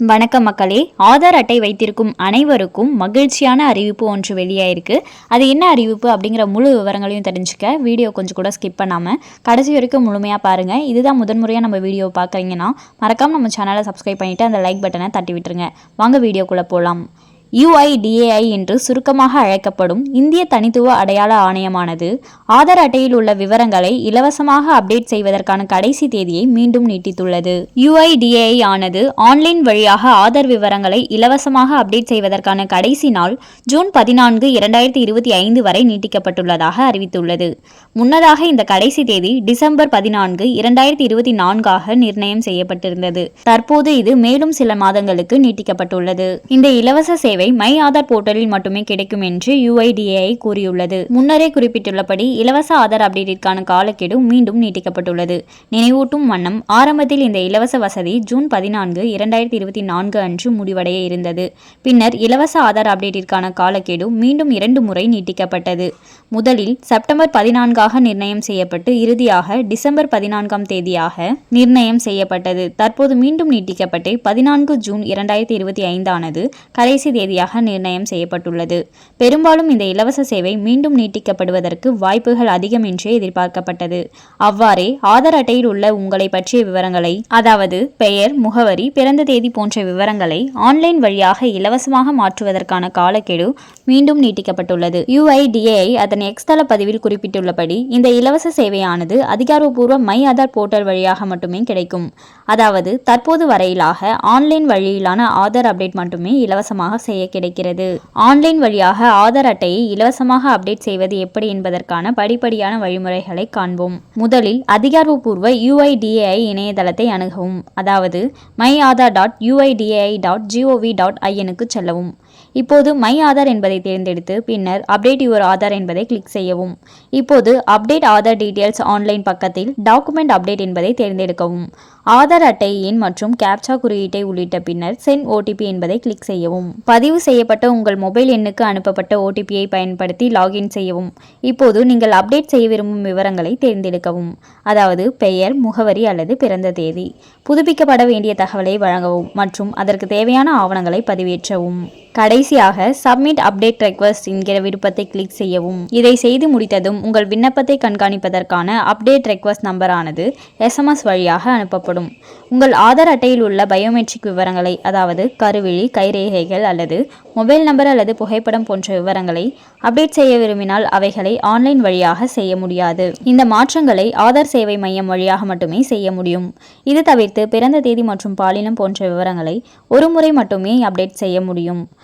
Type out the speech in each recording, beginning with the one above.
வணக்கம் மக்களே. ஆதார் அட்டை வைத்திருக்கும் அனைவருக்கும் மகிழ்ச்சியான அறிவிப்பு ஒன்று வெளியாயிருக்கு. அது என்ன அறிவிப்பு அப்படிங்கிற முழு விவரங்களையும் தெரிஞ்சுக்க வீடியோ கொஞ்சம் கூட ஸ்கிப் பண்ணாமல் கடைசி வரைக்கும் முழுமையாக பாருங்கள் இதுதான் முதன்முறையாக நம்ம வீடியோ பார்க்குறீங்கன்னா மறக்காமல் நம்ம சேனலை சப்ஸ்கிரைப் பண்ணிவிட்டு அந்த லைக் பட்டனை தட்டி விட்டுருங்க. வாங்க வீடியோக்குள்ளே போகலாம் யுஐடிஏஐ என்று சுருக்கமாக அழைக்கப்படும் இந்திய தனித்துவ அடையாள ஆணையமானது ஆதார் அட்டையில் உள்ள விவரங்களை இலவசமாக அப்டேட் செய்வதற்கான கடைசி தேதியை மீண்டும் நீட்டித்துள்ளது. யுஐடிஏஐ ஆனது ஆன்லைன் வழியாக ஆதார் விவரங்களை இலவசமாக அப்டேட் செய்வதற்கான கடைசி நாள் ஜூன் பதினான்கு இரண்டாயிரத்தி இருபத்தி ஐந்து வரை நீட்டிக்கப்பட்டுள்ளதாக அறிவித்துள்ளது. முன்னதாக இந்த கடைசி தேதி டிசம்பர் பதினான்கு இரண்டாயிரத்தி இருபத்தி நான்காக நிர்ணயம் செய்யப்பட்டிருந்தது. தற்போது இது மேலும் சில மாதங்களுக்கு நீட்டிக்கப்பட்டுள்ளது. இந்த இலவச சேவை மை ஆதார் போர்ட்டலில் மட்டுமே கிடைக்கும் என்று யுஐடிஏஐ கூறியுள்ளது. முன்னரே குறிப்பிட்டுள்ளபடி இலவச ஆதார் அப்டேட்டிற்கான காலக்கெடு மீண்டும் நீட்டிக்கப்பட்டுள்ளது. நினைவூட்டும் வண்ணம் ஆரம்பத்தில் இந்த இலவச வசதி ஜூன் பதினான்கு இரண்டாயிரத்தி இருபத்தி நான்கு அன்று முடிவடைய இருந்தது. பின்னர் இலவச ஆதார் அப்டேட்டிற்கான காலக்கெடு மீண்டும் இரண்டு முறை நீட்டிக்கப்பட்டது. முதலில் செப்டம்பர் பதினான்காக நிர்ணயம் செய்யப்பட்டு இறுதியாக டிசம்பர் பதினான்காம் தேதியாக நிர்ணயம் செய்யப்பட்டது. தற்போது மீண்டும் நீட்டிக்கப்பட்டு பதினான்கு ஜூன் இரண்டாயிரத்தி இருபத்தி ஐந்தானது கடைசி தேதியாக நிர்ணயம் செய்யப்பட்டுள்ளது. பெரும்பாலும் இந்த இலவச சேவை மீண்டும் நீட்டிக்கப்படுவதற்கு வாய்ப்புகள் அதிகம் என்றே எதிர்பார்க்கப்பட்டது. அவ்வாறே ஆதார் அட்டையில் உள்ள உங்களை பற்றிய விவரங்களை அதாவது பெயர் முகவரி பிறந்த தேதி போன்ற விவரங்களை ஆன்லைன் வழியாக இலவசமாக மாற்றுவதற்கான காலக்கெடு மீண்டும் நீட்டிக்கப்பட்டுள்ளது. யுஐடிஏஐ அதன் எக்ஸ்தள பதிவில் குறிப்பிட்டுள்ளபடி இந்த இலவச சேவையானது அதிகாரப்பூர்வ மை ஆதார் போர்ட்டல் வழியாக மட்டுமே கிடைக்கும். அதாவது தற்போது வரையிலாக ஆன்லைன் வழியிலான ஆதார் அப்டேட் மட்டுமே இலவசமாக செய்ய கிடைக்கிறது. ஆன்லைன் வழியாக ஆதார் அட்டையை இலவசமாக அப்டேட் செய்வது எப்படி என்பதற்கான படிப்படியான வழிமுறைகளை காண்போம். முதலில் அதிகாரப்பூர்வ யுஐடிஏஐ இணையதளத்தை அணுகவும். அதாவது my Aadhaar dot UIDAI dot gov dot ஐஎனுக்கு செல்லவும். இப்போது மை ஆதார் என்பதை தேர்ந்தெடுத்து பின்னர் அப்டேட் யுவர் ஆதார் என்பதை கிளிக் செய்யவும். இப்போது அப்டேட் ஆதார் டீடைல்ஸ் ஆன்லைன் பக்கத்தில் டாக்குமெண்ட் அப்டேட் என்பதை தேர்ந்தெடுக்கவும். ஆதார் அட்டை எண் மற்றும் கேப்சா குறியீட்டை உள்ளிட்ட பின்னர் சென்ட் ஓடிபி என்பதை கிளிக் செய்யவும். பதிவு செய்யப்பட்ட உங்கள் மொபைல் எண்ணுக்கு அனுப்பப்பட்ட ஓடிபியை பயன்படுத்தி லாகின் செய்யவும். இப்போது நீங்கள் அப்டேட் செய்ய விரும்பும் விவரங்களை தேர்ந்தெடுக்கவும். அதாவது பெயர் முகவரி அல்லது பிறந்த தேதி. புதுப்பிக்கப்பட வேண்டிய தகவலை வழங்கவும் மற்றும் அதற்கு தேவையான ஆவணங்களை பதிவேற்றவும். கடைசியாக சப்மிட் அப்டேட் ரெக்வஸ்ட் என்கிற விருப்பத்தை கிளிக் செய்யவும். இதை செய்து முடித்ததும் உங்கள் விண்ணப்பத்தை கண்காணிப்பதற்கான அப்டேட் ரெக்வஸ்ட் நம்பரானது எஸ்எம்எஸ் வழியாக அனுப்பப்படும். உங்கள் ஆதார் அட்டையில் உள்ள பயோமெட்ரிக் விவரங்களை அதாவது கருவிழி கைரேகைகள் அல்லது மொபைல் நம்பர் அல்லது புகைப்படம் போன்ற விவரங்களை அப்டேட் செய்ய விரும்பினால் அவைகளை ஆன்லைன் வழியாக செய்ய முடியாது. இந்த மாற்றங்களை ஆதார் சேவை மையம் வழியாக மட்டுமே செய்ய முடியும். இது தவிர்த்து பிறந்த தேதி மற்றும் பாலினம் போன்ற விவரங்களை ஒரு முறை மட்டுமே அப்டேட் செய்ய முடியும்.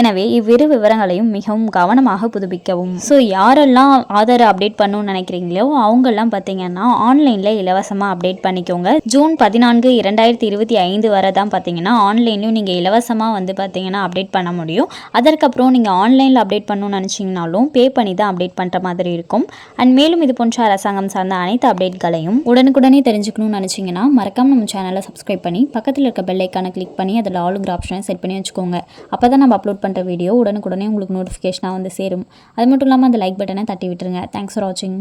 எனவே இவ்விரு விவரங்களையும் மிகவும் கவனமாக புதுப்பிக்கவும். ஸோ யாரெல்லாம் ஆதார் அப்டேட் பண்ணணும்னு நினைக்கிறீங்களோ அவங்கெல்லாம் பார்த்தீங்கன்னா ஆன்லைனில் இலவசமாக அப்டேட் பண்ணிக்கோங்க. ஜூன் பதினான்கு இரண்டாயிரத்தி இருபத்தி ஐந்து வரை தான் பார்த்தீங்கன்னா ஆன்லைன்லையும் நீங்கள் இலவசமாக வந்து பார்த்தீங்கன்னா அப்டேட் பண்ண முடியும். அதற்கப்புறம் நீங்கள் ஆன்லைனில் அப்டேட் பண்ணணும்னு நினச்சிங்கனாலும் பே பண்ணி தான் அப்டேட் பண்ணுற மாதிரி இருக்கும். அண்ட் மேலும் இது போன்ற அரசாங்கம் சார்ந்த அனைத்து அப்டேட்களையும் உடனுக்குடனே தெரிஞ்சுக்கணும்னு நினச்சிங்கன்னா மறக்காம நம்ம சேனலை சப்ஸ்கிரைப் பண்ணி பக்கத்தில் இருக்க பெல்லைக்கான கிளிக் பண்ணி அதில் ஆளுங்கிற ஆப்ஷனை செட் பண்ணி வச்சுக்கோங்க. அப்போ தான் நம்ம அப்லோட் அப்லோட் பண்ணுற வீடியோ உடனுக்குடனே உங்களுக்கு நோட்டிஃபிகேஷனாக வந்து சேரும். அது மட்டும் இல்லாமல் அந்த லைக் பட்டனை தட்டி விட்டுருங்க. தேங்க்ஸ் ஃபார் வாட்சிங்